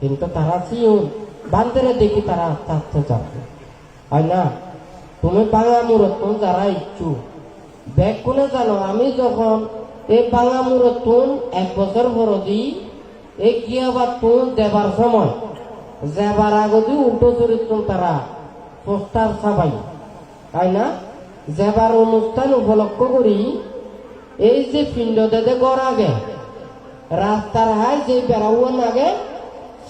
কিন্তু তারা সিউন বান্ধরে দেখি তারা আস্তে আস্তে যাবে হয় না? তুমি বাংলা মুরত যারা ইচ্ছু ব্যাগ কোনে জানো, আমি যখন এই বাংলা মুরত এক বছর দিই এই গিয়াবার তুন দেবার সময়, যাবার আগদি উল্টো চরিত্র তারা পোস্টার ছাপাই তাই না? যাবার অনুষ্ঠান উপলক্ষ করি, এই যে পিণ্ড দেদে গড় আগে, রাস্তার হাই যে বেড়াউন আগে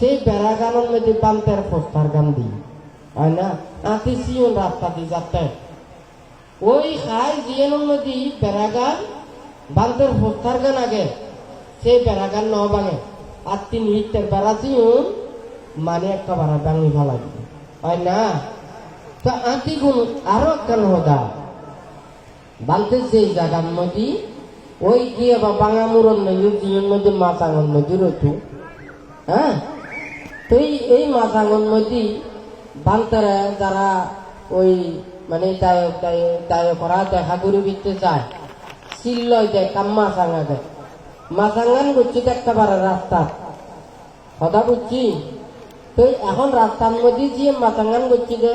সেই বেড়া গানের মধ্যে বান্তের পোস্টার গান দিই। তাই না? আতি সিয়ন রাস্তা দিয়ে যাতে ওই খাই জিয়ানোর মধ্যে বেড়া গান, বান্তের পোস্টার গান আগে। সেই বেড়া গান ন ভাঙে। আর তিন হিটের বেড়া সিয়ন মানে একটা বাড়া ভাঙি ফেলাই হয় না? তো আতি গুণ আরও কেন হদা? বালতে সেই জায়গার মধ্যে, ওই গিয়ে বা বাঙা মুরন নদী জিয়ন মধ্যে মাছাঙ্গন নদী রতু হ্যাঁ? তো এই মাছাঙ্গন নদী বান্তারা যারা ওই মানে দায়ক দায়ক দায়করা দেখা করে দিতে চায় সিল্লয় যায় কাম মাছাঙ্গা দেয়। মাছাঙ্গান করছি একটা বারে রাস্তা। কথা বুঝছি? তো এখন রাস্তার মধ্যে যে মাথাঙ্গান করছি যে,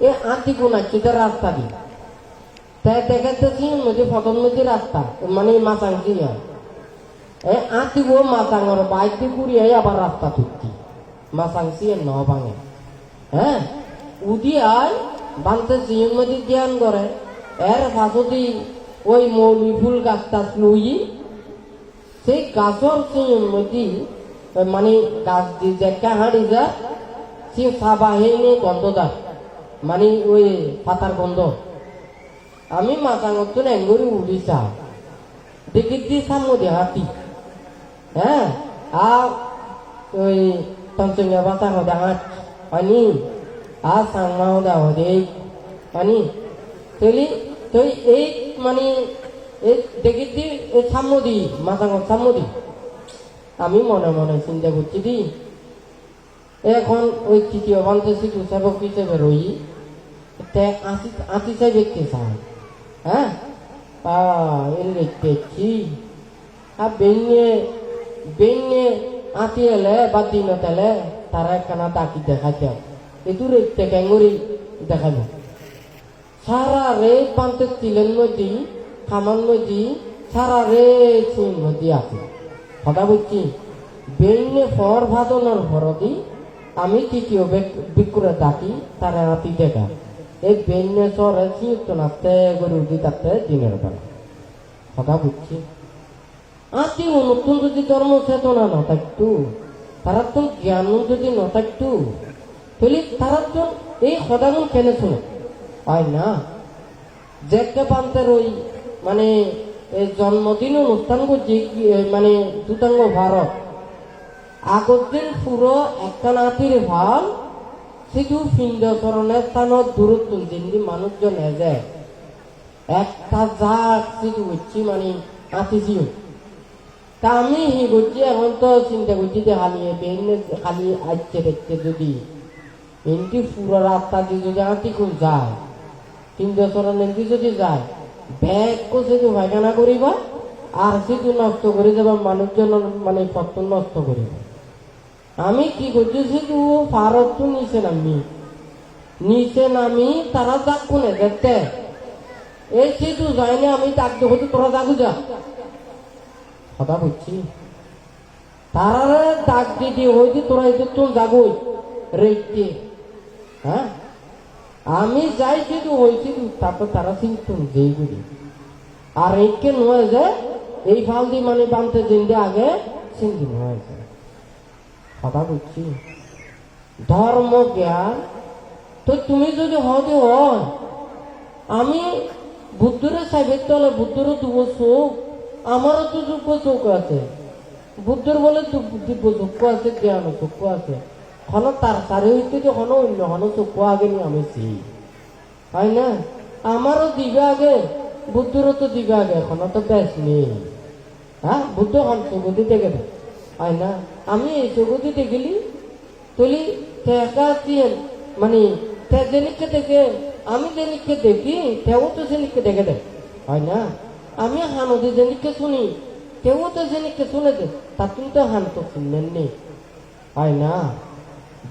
এ আতি আছে তো রাস্তা দি তাই দেখাতেছি নদী ফটোর মধ্যে রাস্তা মানে মাথাঙ্গি হয় এ আতি গো মাথাঙ্গর বাইতে পুরি আবার রাস্তা তুলছি মাথাংসি ন ভাঙে। হ্যাঁ? উদি আয় বানতে জিয়ন মধ্যে জ্ঞান করে। এর ফাঁসতি ওই মৌলি ফুল গাছ টাছ লই সেই গাছর ওই মানে গাছ দিয়ে যে কাহাড়ি যা সে সাবা হেনে গন্ধটা মানে ওই পাতার গন্ধ। আমি মাথাঙ্গত এঙ্গুরি উড়িছা দেখি দি সামনে হাতি হ্যাঁ আর ওই বাসা হদা হাট পানি আর সাংমা হদা হদে পানি তৈলি, তুই এই মানে এই দেখি দি, এই সামুদি মাথাঙ্গ সামুদি আমি মনে মনে চিন্তা করছি দি, এখন ওই তৃতীয় বান্ধে শিশু সেবক হিসেবে রই, তে আশি আশি চাই হ্যাঁ? আ এর দেখছি আর বেঙে বেঙে আতি এলে বা দিনত এলে তারা একখানা ডাকি দেখাইতে এটু রেখতে ক্যাঙ্গুরি দেখাবে সারা রে পান্তে তিলের মধ্যে খামার মধ্যে সারা রে চিন মধ্যে আছে কথা বলছি বেইনে ফর ভাদনের ভরতি আমি তৃতীয় বিক্রে ডাকি তারা রাতি দেখা এই বেইনে চরে চিত্ত নাচতে গরু দি তাতে দিনের বেলা কথা বুঝছি ধর্ম চেতনা না থাকতো তারা তো জ্ঞান যদি না থাকতো, তাহলে তারা তো এই সদাগুন কেন শুনে হয় না। দেখতে পান্তের ওই মানে জন্মদিন অনুষ্ঠান করছি মানে দুটাঙ্গ ভারত আগর দিন পুরো একটা নাতির ভালো শুধু পিণ্ডকরণের স্থানত দূরত্ব দিন মানুষজন এজে। একটা জাত শুধু হচ্ছি মানে আতিছিও তা আমি করছি এখন তো চিন্তা করছি যে বেন খালি আসছে দেখছে যদি। এমনি পুরো রাস্তা দিয়ে যদি আঁটি খুব যায়, তিন বছর এমনি যদি যায়, ব্যাগ কো শুধু পায়খানা করিবা, আর শুধু নষ্ট করে যাবা মানুষজন মানে পত্র নষ্ট করিবা আমি কি করছি শুধু ভারত তো নিচে নামি। নিচে নামি, তারা যাক কোনে দেখতে। এই শুধু যায়নি, আমি তাক দেখো তোরা যাকু যা কথা বুঝছি তারা ডাক দিদি হইতে তোরা এতে তো যাবই রেখতে হ্যাঁ? আমি যাই কিন্তু হয়েছি তারপর তারা চিন্ত যেইগুলি আর এইকে নয় যে, এই ফাল দিয়ে মানে বানতে দিনটা আগে চিন্তি নয় কথা বুঝছি ধর্ম, জ্ঞান। তো তুমি যদি হতে হয়, আমি বুদ্ধরে সাহেবের তলে বুদ্ধরও দুব চোখ আমারও তো যোগ্য চোখ আছে। বুদ্ধর বলে দিব্য চক্ষু আছে জ্ঞান চক্ষু আছে। হন তার তারে হইতে যে হন অন্য হন চক্ষু আগে নিয়ে আমেছি হয় না? আমারও দিবে আগে, বুদ্ধরও তো দিবে আগে, এখন তো বেশ নেই। হ্যাঁ? বুদ্ধ হন চকুতি দেখে হয় না? আমি এই চকুতি দেখিলি, তুলি দিয়ে মানে যেনিকে দেখে, আমি যেনিকে দেখি তেও তো যেনিকে দেখে দেয় হয় না? আমি হানদি যেনিকে শুনি। তেও তো যেনিকে শুনে দে তা তুমি তো হান তো শুনলেন নেই হয় না,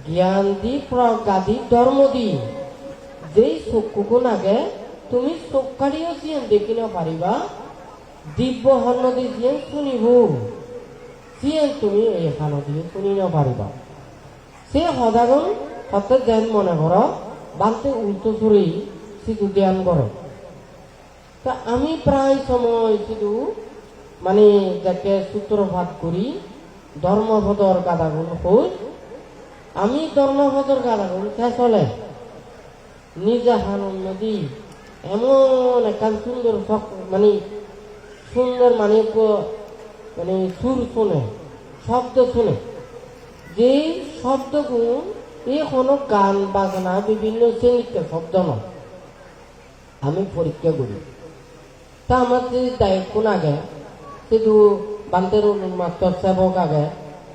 জ্ঞান দি প্রজ্ঞা দি ধর্ম দি। যেই চক্ষুকো নাগে তুমি চক্ষারিও চিয়েন দেখি না পারিবা। দিব্য হন্ন দি চিয়েন শুনিব। চিয়েন তুমি এই হানো দিয়ে শুনি না পারিবা। সে সদাগণ হতে যেন মনে কর, বালতে উল্টো চুরি সিধু জ্ঞান করে। তা আমি প্রায় সময় শুধু মানে যাকে সূত্রপাত করি, ধর্মপদর গাদাগুণ হই, আমি ধর্মপদর গাদাগুণ চলে? নিজা হানন নদী। এমন একখান সুন্দর মানে সুন্দর মানে মানে সুর শুনে, শব্দ শুনে। যে শব্দগুণ এই কোনো গান, বাজনা, বিভিন্ন শ্রেণীতে শব্দ নয়। আমি পরীক্ষা করি। তা আমার যে দায়িত্ব আগে শুধু বান্তের মাত্র সেবক আগে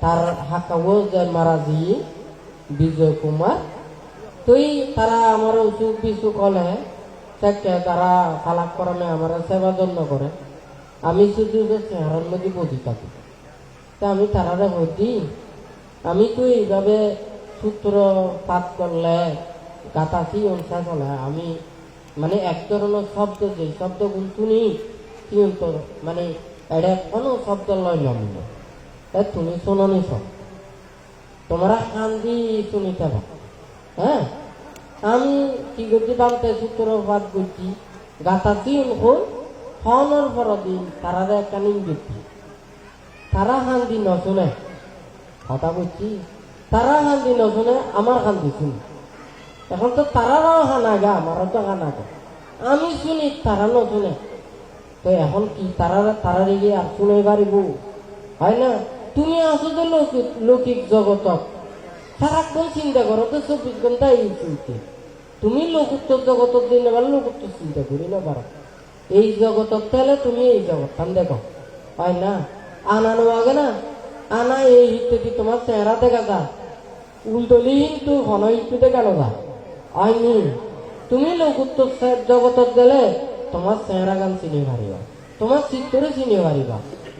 তার হাকাও মারাজি, বিজয় কুমার। তুই তারা আমার অসুখ বিসুখ হলে তাকে তারা খালাক করমে আমার সেবা যত্ন করে। আমি শুধু চেহারার মধ্যে বসে থাকি তা আমি তারারে বলছি আমি তো এইভাবে সূত্র পাঠ করলে গাতাছি অনুসার হলে আমি মানে এক ধরনের শব্দ, যে শব্দ শুনি কিন্তু মানে এটা কোনো শব্দ লয় নমিন তা তুমি শোনি সব। তোমরা কান্দি শুনিতে পারো হ্যাঁ? আমি কি করছি বালতে সূত্র পাত করছি গাতাছি হল হনর পর দিন তারা একটা দিই। তারা হান্দি নশুনে, কথা বলছি, তারা হান্দি নশুনে, আমার হান্দি শুনি। এখন তো তারারও হানা গা আমারও তো হানা গা। আমি শুনি তারা নশুনে তো এখন কি তারা তারা গিয়ে আর শুনে পারিব হয় না? তুমি আসো তো লৌকিক লৌকিক জগতত। সারাক্ষণ চিন্তা করো তো চব্বিশ ঘণ্টা এই চিন্তা তুমি লোকুত্তর জগতত দিন এবার লোকুত্তর চিন্তা করি না পারো এই জগতত তেলে তুমি এই জগৎ দেখো। হয় না? আনানো আগে না? আনা এই হিতে তোমার চেহারা দেখা যা। উল্টলি কিন্তু ঘন হিতে দেখা যা হয়নি তুমি লোকুত্তর জগতত গেলে তোমার চেহারা গান চিনি পারিবা তোমার চিত্তরে চিনি পারিবা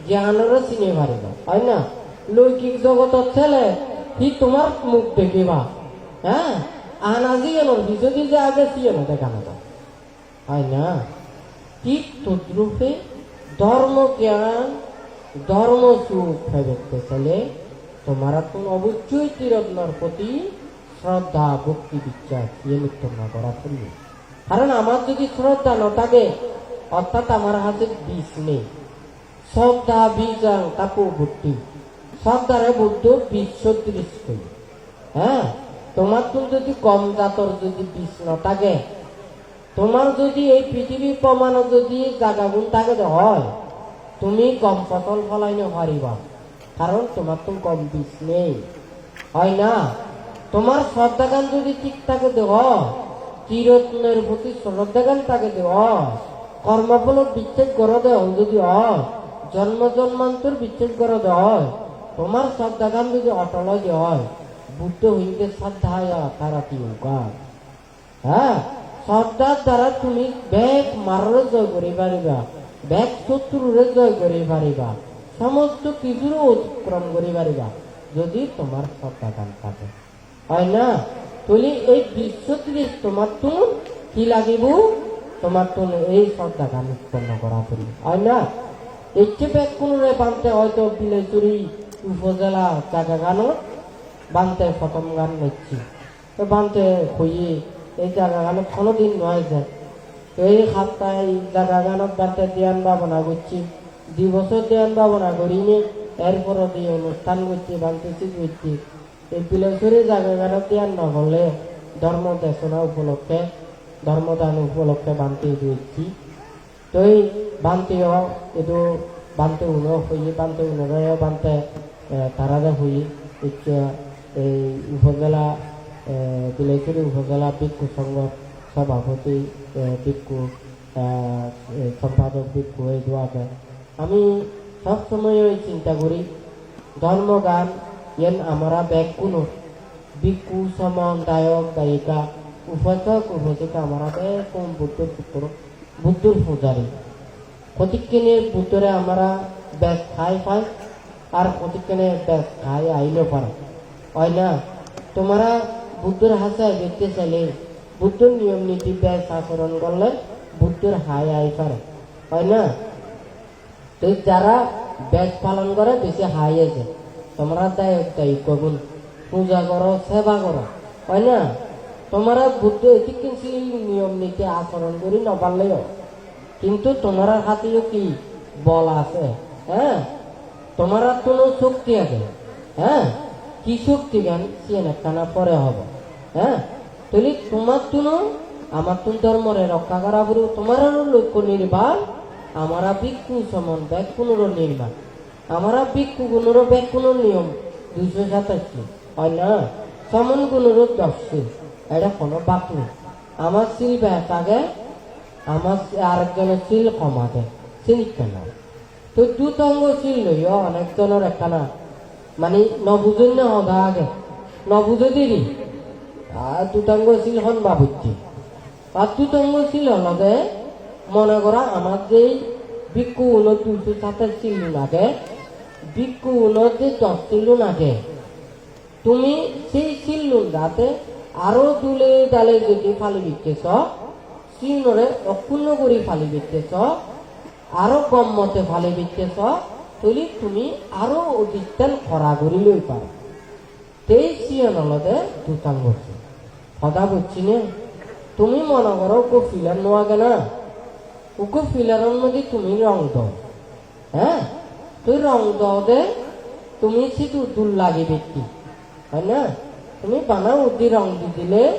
জ্ঞানরে চিনি পারিবা হয় না লৌকিক জগতত ছেলে সি তোমার মুখ দেখিবা হ্যাঁ আনাজি গেল সি যদি যে আগে সিয়ে না দেখা না। হয় না ঠিক তদ্রূপে ধর্ম জ্ঞান ধর্ম সুখ দেখতে চলে তোমার এখন অবশ্যই তীরত্নর প্রতি শ্রদ্ধা, ভক্তি, বিশ্বাস ইয়ে তোমরা করা ফেলবে কারণ আমার যদি শ্রদ্ধা ন থাকে অর্থাৎ আমার হাতে বিষ নেই। শ্রদ্ধা, বীজাং তাপো ভর্তি। শ্রদ্ধারে বুদ্ধ বিশ্ব দৃষ্ট হ্যাঁ? তোমার তো যদি কম জাতর যদি বিষ ন থাকে তোমার যদি এই পৃথিবীর প্রমাণ যদি জাগা গুণ থাকে হয়, তুমি কম ফসল ফলাইতে পারিবা। কারণ তোমার তো কম বিষ নেই। হয় না? তোমার শ্রদ্ধাগান যদি ঠিক থাকে দেহ চিরত্নের প্রতি শ্রদ্ধাগান থাকে দেহ, কর্মফল বিচ্ছেদ করে দেহ যদি হয়, জন্ম জন্মান্তর বিচ্ছেদ করে দেয় তোমার শ্রদ্ধাগান যদি অটল হয়, বুদ্ধ হইতে শ্রদ্ধা তারা কি উগার হ্যাঁ? শ্রদ্ধার দ্বারা তুমি ব্যাগ মাররে জয় করে পারিবা ব্যাগ শত্রুরে জয় করে পারিবা, সমস্ত কিছুর অতিক্রম করে পারিবা, যদি তোমার শ্রদ্ধা গান থাকে। হয় না? তুলি এই বিশ্ব ত্রিশ তোমার তো কি লাগিব? তোমার তো এই শ্রদ্ধা গান উৎপন্ন করা করি। হয় না? একটি ব্যাগ কোনোরে বানতে হয়তো বিলেচুরি উপজেলা জায়গা গানত বানতে প্রথম গান নিচ্ছি। তো বানতে হইয়ে, এই জায়গা গানত কোনোদিন নয় তো এই সাতটায় এই জায়গা গানত বানতে ধ্যান ভাবনা করছি, দুই বছর ধ্যান ভাবনা করিনি, এরপরও দিয়ে অনুষ্ঠান করছি, বানতেছি, করছি। এই জায়গা গানত ধ্যান না করলে ধর্ম দেশনা উপলক্ষে ধর্মদান উপলক্ষে বানতে দিয়েছি তো এই বানতেও এইটো বানতে উন হয়ে বানতে উনরে বানতে তারারে হয়ে এতিয়া এই উপজেলা বিলাইচুরি উপজেলা ভিক্ষু সংঘর সভাপতি ভিক্ষু সম্পাদক ভিক্ষু এই দোয়াকে আমি সবসময় ওই চিন্তা করি ধর্মগান এন আমরা ব্যাগ কোনো সমান দায়ক দায়িকা উপাসক উপাসিকা আমরা ব্যাগ কোন বুদ্ধর পুত্র বুদ্ধর পূজারী প্রতিক্ষণের ভিতরে আমরা ব্যাগ খাই পাই আর প্রতিক্ষণে ব্যাগ খাই আইলেও পারে হয় না তোমরা বুদ্ধর হাসায় দেখতে চাইলে বুদ্ধর নিয়ম নীতি ব্যাস আচরণ করলে বুদ্ধর হাই আই পারে হয় না তো যারা ব্যাস পালন করে বেশি হাই আছে তোমরা দায়ক দায়িত্ব গুণ পূজা করো, সেবা করো, হয় না? তোমরা বুদ্ধ এটি কিন্তু নিয়ম, নীতি আচরণ করি নপারলেও কিন্তু তোমার হাতেও কি বল আছে হ্যাঁ তোমার কোনো শক্তি আছে হ্যাঁ কি শক্তি জ্ঞান সিয়েন একখানা পরে হব হ্যাঁ তাহলে তোমার তুনো আমার তুন ধর্মরে রক্ষা করা বলে তোমার লক্ষ্য নির্বাণ আমারা ভিক্ষু সমান ব্যাগ পুনর নির্মাণ আমারা ভিক্ষু গুণর ব্যাগ নিয়ম দুইশো সাতাশি। হয় না? সমান গুণর দশটি এটা কোনো বাক নেই। আমার সিল ব্যাগ আগে, আমার আরেকজনের সিল কমাতে সিল কেন? তো দুতঙ্গ সিল লইও অনেকজনের একখানা মানে নবুজন না হগা আগে। নবুজে দেরি আর দুতঙ্গ সিল হন বাবুজি আর দুতঙ্গ সিল হলগে মনে করা আমার যে ভিক্ষু উন দুইশো সাতাশ সিল লাগে ভিক্ষু উন যে দশ সিল তুমি সেই সিল্লুন যাতে আরও দুলে ডালে যদি ফালি দিতেছ চিহ্নরে অক্ষুণ্ণ করে ফালি দিতেছ, আরও কম মতে ফালি দিতেছ, তুলি তুমি আরও অধিকতান খরা করি লই পারো তেই সিয়ন হলদে দুটাং করছে সদা বুঝছি নে? তুমি মনে করো ওকে ফিলার নোয়াগে না। ওকে ফিলারের মধ্যে তুমি রং দাও। হ্যাঁ তুই রং দে তুমি শুধু দুল লাগে ব্যক্তি হয় না? তুমি বানা উদ্দি রং দি দিলে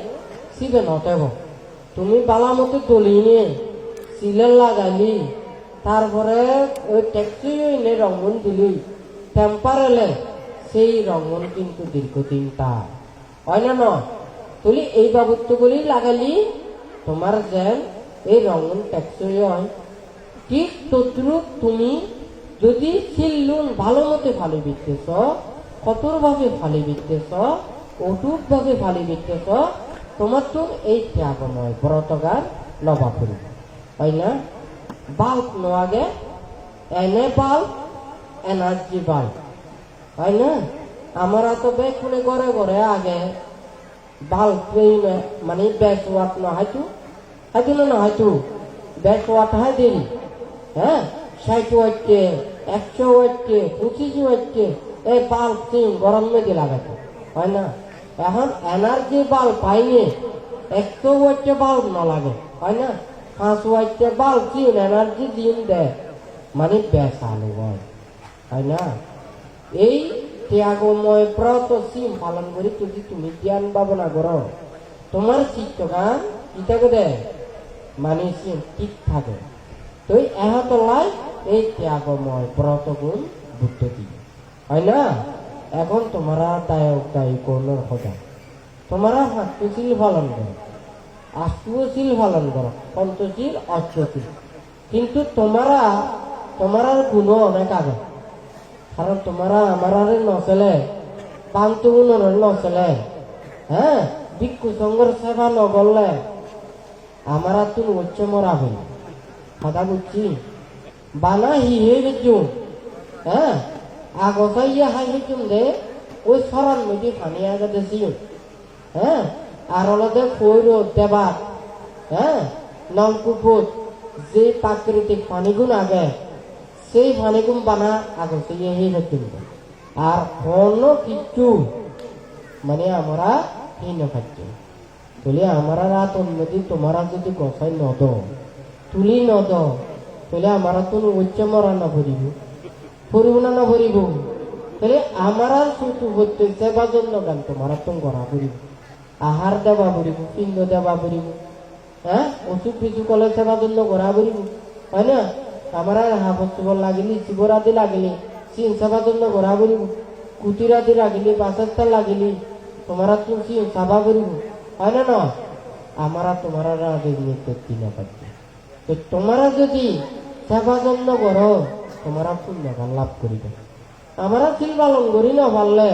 সিবে নটেব। তুমি বালা মতো দলি নিয়ে সিলের লাগালি। তারপরে ওই ট্যাক্সি এনে রঙন দিলি। টেম্পার এলে সেই রঙন কিন্তু দীর্ঘদিন তার। হয় না নয়? তুলি এই বাবুত্বগুলি লাগালি, তোমার যেন এই রঙন ট্যাক্সি হয়। ঠিক তদ্রুপ তুমি যদি সিল্লুন ভালো মতে ফালি ভাবে ফালি বিকতেছ অটুট ভাবে ফালি বিকতেছ তোমার তো এই ত্যাগময় ব্রতগার লবা করিব। হয় না? বাল্ব নোয়াগে, এনে বাল্ব এনার্জি বাল্ব হয় না? আমরা তো বেকুনে ঘরে ঘরে আগে বাল্ব মানে ব্যাস ওয়াট না হয়তো? হয়তো না হয়তো? ব্যাস ওয়াট হয় দেরি। হ্যাঁ? ষাট ওয়াটকে একশো ওয়াটকে পঁচিশ ওয়াটকে এই বাল্ব সিম গরম মেঘে লাগাতো হয় না? এখন এনার্জি বাল্ব পাইনি, একশো ওয়াটকে বাল্ব না লাগে, হয় না? পাঁচ ওয়াটকে বাল্ব সিম এনার্জি দিন দেয় মানে বেশ আলো হয় হয় না? এই ত্যাগময় ব্রত সিম পালন করে যদি তুমি জ্ঞান ভাবনা করো, তোমার চিত্তগান কি থাকে দেয়? মানে ঠিক থাকে। তো এহতলাই এই ত্যাগময় ব্রত গুণ বুদ্ধ দিয়ে। হয় না? এখন তোমরা দায়ক দায়ী করল কথা তোমরা হাস্যশীল পালন করো। আষ্টশীল পালন করো। পঞ্চশীল অষ্টশীল কিন্তু তোমরা তোমার গুণ অনেক আগে। কারণ তোমরা আমার আরে নচলে, পান্ত গুণর নচলে। হ্যাঁ? ভিক্ষু সেবা নগরলে আমার তুমি উচ্চ মরা হইল। কথা বুঝছি বানা হি হে গেছুম হ্যাঁ আগসাই ইয়া হাই গেছুম দে ওই সরান মধ্যে ফানি আগে দেছি হ্যাঁ আর অলদে কৈর দেবাত হ্যাঁ নলকুপুত যে প্রাকৃতিক পানিগুণ আগে সেই পানিগুণ বানা আগসাই ইয়া হে গেছুম আর কোনো কিছু মানে আমরা হীন খাচ্ছি বলে আমরা রাত অন্যদি তোমরা যদি গসাই নদ তুলি নদ, তাহলে আমরা তো উচ্চ মরা না ভরিব। ভরিব না না ভরিব। তাহলে আমার শুধু হচ্ছে সেবা জন্য গান, তোমার তো করা ভরিব। আহার দেবা ভরিব পিণ্ড দেবা ভরিব। হ্যাঁ? অসুখ বিসুখ কলে সেবা জন্য করা ভরিব। হয় না? আমার হাফর লাগিলি শিবরাতি লাগিলি সিং সেবা জন্য করা ভরিব। কুটিরাতি লাগিলি বাসস্থান লাগিলি, তোমারা তো সিং সেবা ভরিব। হয় না না? আমরা তোমার আগে করতে না পারছি তো তোমরা যদি সেবা যত্ন করো, তোমরা পুণ্যগান লাভ করিবে। আমরা শিল পালন করি না পারলে,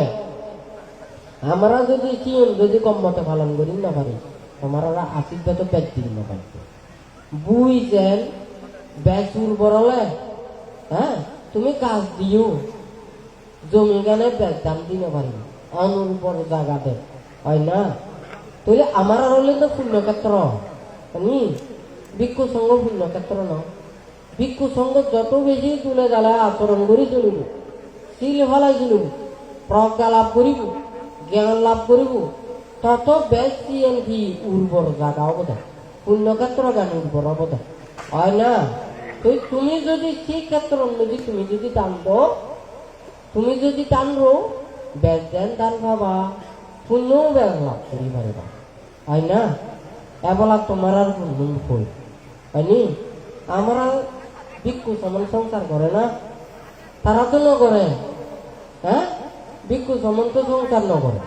আমরা যদি চিন যদি কম মতে পালন করি না পারি, তোমরা আশীর্বাদ দিন না পারবে বুই যেন ব্যাস উর্বরলে হ্যাঁ তুমি কাজ দিও, জমি গানে দাম দিতে পারি। অনুর্বর জায়গা দে, হয় না? তাহলে আমার হলে তো পুণ্যক্ষেত্র ভিক্ষু সঙ্গ পুণ্যক্ষেত্র ন ভিক্ষু সঙ্গ যত বেশি তুলে জ্বালায় আচরণ করি চলিব। শিল ফলাই চলিব, প্রজ্ঞা লাভ করিব, জ্ঞান লাভ করিব। তত বেশি কি উর্বর জায়গা অবদা পুণ্যক্ষেত্র জ্ঞান উর্বর অবদা হয় না? তো তুমি যদি সেই ক্ষেত্র যদি তুমি যদি দাও, তুমি যদি টান রো বেশ দেন দান পাবা। পুণ্যও বেশ লাভ করি পারিবা হয় না? এবেলা তোমার পুণ্য ফুল। হয়নি? আমরা ভিক্ষু সমান সংসার করে না? তারা তো নগরে। হ্যাঁ? ভিক্ষু সমান তো সংসার নগরে।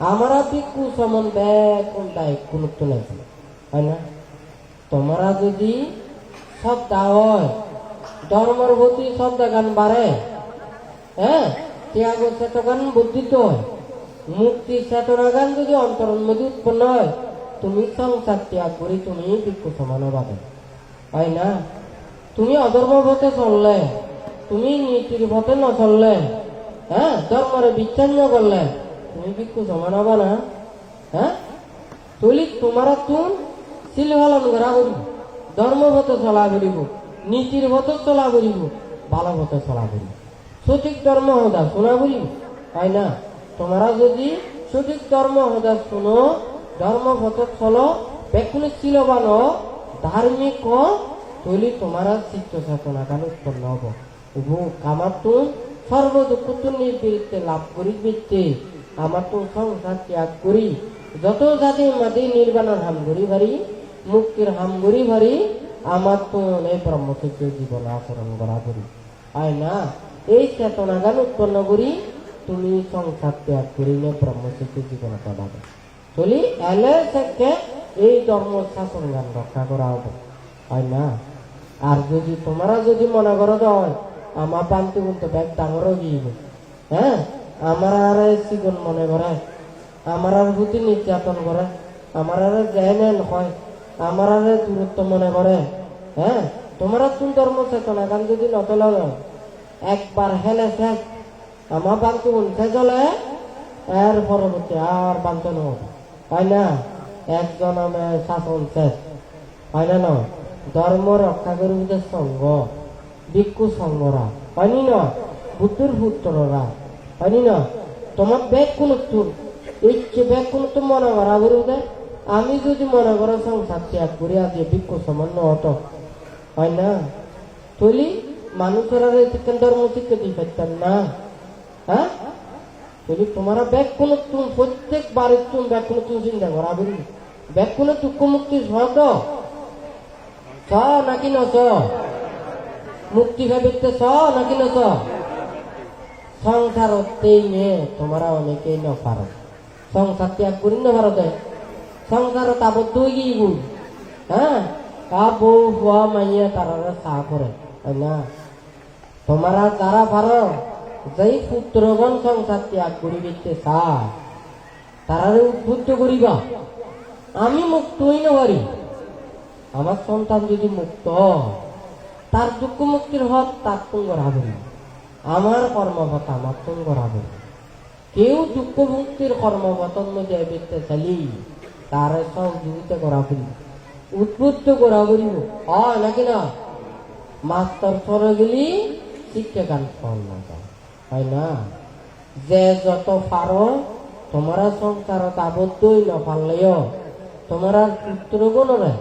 আমরা ভিক্ষু সমান ব্যাগ কোনটাই কোনো তো নাই। হয় না? তোমরা যদি শ্রদ্ধা হয়, ধর্মের প্রতি শ্রদ্ধা গান বাড়ে হ্যাঁ? ত্যাগ চেতগান বুদ্ধিত হয়। মুক্তি চেতনা গান যদি অন্তরণ মধ্যে উৎপন্ন হয় তুমি সংসার ত্যাগ করি, তুমি ভিক্ষু সমান পাবে হয় না? তুমি অধর্ম পথে চললে, তুমি নীতির পথে ন চললে হ্যাঁ? ধর্মরে বিচ্ছিন্ন করলে, তুমি ভিক্ষু সমান হবা না? হ্যাঁ? তুলি তোমারা তুন শিল পালন করা করিব ধর্ম পথে চলা করিব নীতির পথে চলা করিব ভালো পথে চলা করিব। সঠিক ধর্ম হদা শোনা করিব? হয় না? তোমরা যদি সঠিক ধর্ম হদা শুনো চলো বেকুনি শিলবান ধার্মিক হ, তৈলি তোমারা চিত্ত চেতনা কান উৎপন্ন হব। উভু আমার তো সর্ব দুঃখ লাভ করি বৃত্তে আমার তো সংসার ত্যাগ করি। যত জাতি মাতি নির্বাণের হাম করি ভারি মুক্তির হাম করি ভারি আমার তো এই ব্রহ্মচর্য জীবন আচরণ করা করি। হয় না এই চেতনা গান উৎপন্ন করি তুমি সংসার ত্যাগ করি নে ব্রহ্মচর্য জীবন পাবে চলি এলে থেকে এই ধর্ম শাসন গান রক্ষা করা হবে। হয় না? আর যদি তোমরা যদি মনে করো তো আমার পান্তি বলতে ব্যাগ ডাঙর গিয়ে হ্যাঁ? আমার আর সিগুন মনে করে আমার আর প্রতি নির্যাতন করে আমার আর জ্ঞান হয়। আমার আর দূরত্ব মনে করে হ্যাঁ? তোমরা তুমি ধর্ম চেতনা গান যদি নতলা একবার হেলে শেষ। আমার বান্তু উঠে চলে, এর পরবর্তী আর বান্ত নয় হয় না একজন আমার শাসন শেষ। হয় না, ধর্ম রক্ষা করিতে সঙ্গ, ভিক্ষু সঙ্গরা। হয়নি না, বুদ্ধুর পুত্ররা। হয়নি না, তোমার ব্যাগ কোন ইচ্ছে ব্যাগ কোন তো মনে করা বলতে আমি যদি মনে করো সংসার ত্যাগ করি, আজ ভিক্ষু সমান হতো। হয় না? তৈলি মানুষের ধর্ম শিক্ষা দিয়ে না। হ্যাঁ? যদি তোমরা ব্যাগ কোনো তুমি প্রত্যেক বাড়ির তুমি ব্যাগ কোনো তুমি চিন্তা করা বলি ব্যাগ কোনো দুঃখ মুক্তি সহত স নাকি ন মুক্তি ভাবিতে স নাকি ন সংসারতেই নিয়ে তোমরা অনেকেই ন সংসার ত্যাগ করি না ভারতে। আবদ্ধ হয়ে গিয়ে গুণ হ্যাঁ? কা বউ হুয়া মাইয়া তারা চা করে। না। তোমরা যারা পারো যেই পুত্রগণ সংসার ত্যাগ করিবিতে চায়, তারারে উদ্বুদ্ধ করিবা আমি মুক্ত হই না পারি আমার সন্তান যদি মুক্ত তার দুঃখ মুক্তির হক তার তুম করাবে না। আমার কর্মপথ আমার তুম করাবে না। কেউ দুঃখ মুক্তির কর্মপথন মধ্যে এবিতে চালি, তার সহযোগিতা করা করিব উদ্বুদ্ধ করা করিব হয় নাকি না মাস্টার সরে গেলি শিক্ষা গান ফল না। হয় না। যে যত পারো, তোমরা সংসারত আবদ্ধই না পারলেও তোমরা পুত্র গুণরে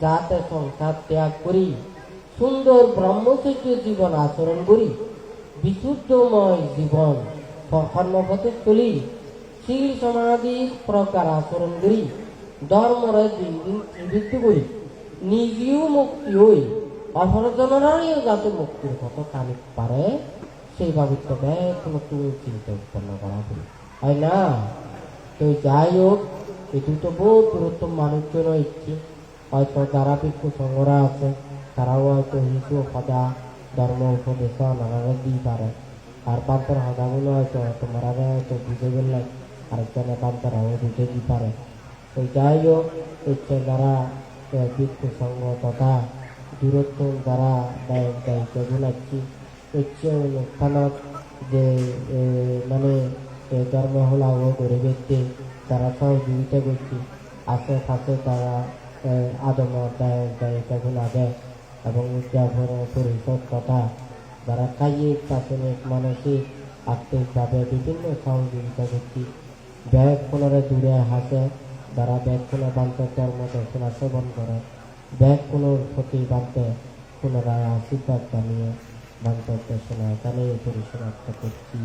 যাতে সংসার ত্যাগ করি সুন্দর ব্রহ্মচর্য জীবন আচরণ করি বিশুদ্ধময় জীবন কর্মপথে চলি, শিল সমাধি প্রকার আচরণ করি ধর্মরে দিন দিন শ্রীবৃদ্ধি করি নিজেও মুক্তি হই অপরজনেরও যাতে মুক্তির পথ টানি পারে সেইভাবে তো ব্যাগ কোনো তুমি চিন্তা উৎপন্ন করা হয় না? তো যাই হোক এটি তো বহু দূরত্ব মানুষজন ইচ্ছে হয়তো যারা ভিক্ষু সংঘরা আছে, তারাও হয়তো হিন্দু সদা ধর্ম উপদেশ নানারে দিয়ে পারে। আর পান্তর সদাগুলো হয়তো তোমরা হয়তো বুঝে গেলে আরেকজনে পান্তরাও বুঝে দিয়ে পারে। তো যাই হোক ইচ্ছে যারা ভিক্ষু সংঘ তথা দূরত্ব যারা দায়িত্ব গুলাচ্ছি অনুষ্ঠানত যে মানে ধর্ম হল ও গরিবেরকে তারা সহযোগিতা করছে আশে পাশে তারা আদম দেয় দেয় এবং উদযাপন পরিষদ কথা যারা কায়িক প্রাথমিক মানসিক আর্থিকভাবে বিভিন্ন সহযোগিতা করছি ব্যাগ পুনরে দূরে হাসে যারা ব্যাগ পুনঃ বান্ধব ধর্ম দর্শনা সেবন করে ব্যাগ পুনর প্রতি বান্ধে পুনরায় আশীর্বাদ জানিয়ে পরিসমাপ্ত করছি